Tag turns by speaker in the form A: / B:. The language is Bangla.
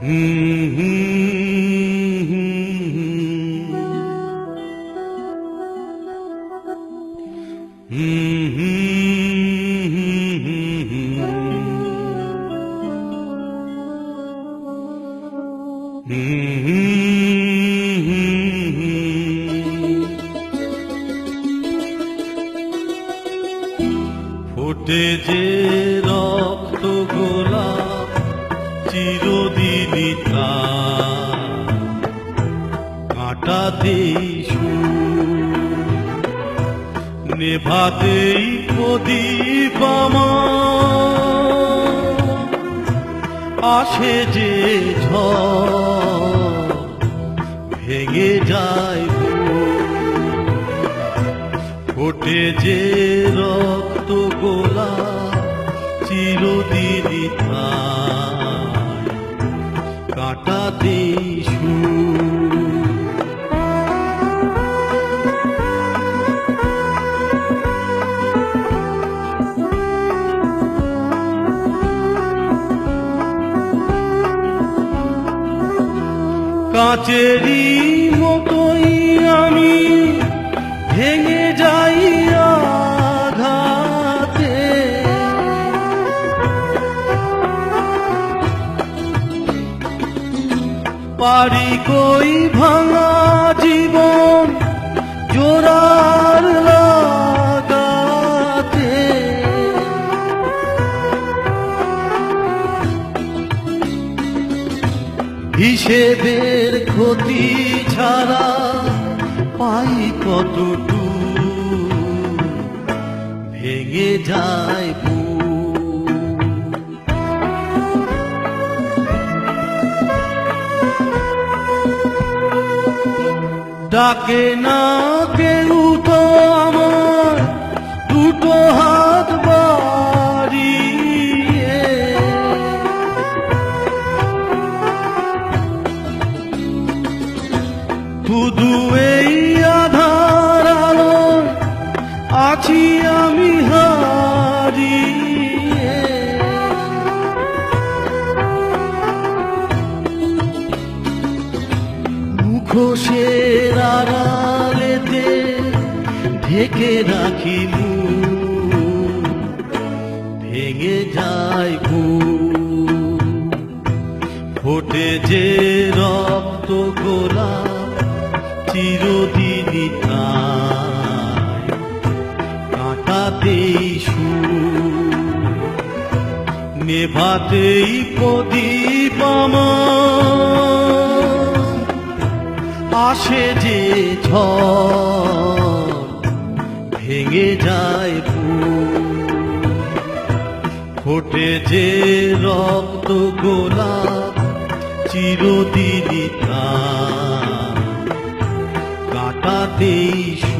A: হুম যে রক্ত গোলাপ চিরদিনই কাটাতেই নেভাতেই প্রদীপ আসে যে ঝড় ভেঙে যায় ফোটে যে রক্ত গোলা চিরদিনই কাচেরই মতোই আমি ভেঙে যাই আঘাতে। পারি কই ভাঙা জীবন হিসেবের ক্ষতি ছাড়া পাই কতটু ভেঙে যায়। ডাকে না কেউ তো আমার দুটো হাত শুধু এই আধার আছি আমি হারিয়ে। মুখোশের আড়ালেতে ঢেকে রাখি ভেঙে যায় ফোটে যে রক্ত গোলা চিরদিনই তাই কাটাতেই সুর। নেভাতেই প্রদীপ আমার। আসে যে ঝড়, ভেঙে যায় ফোটে যে রক্ত গোলাপ, চিরদিনই তা কাটাতেই সুর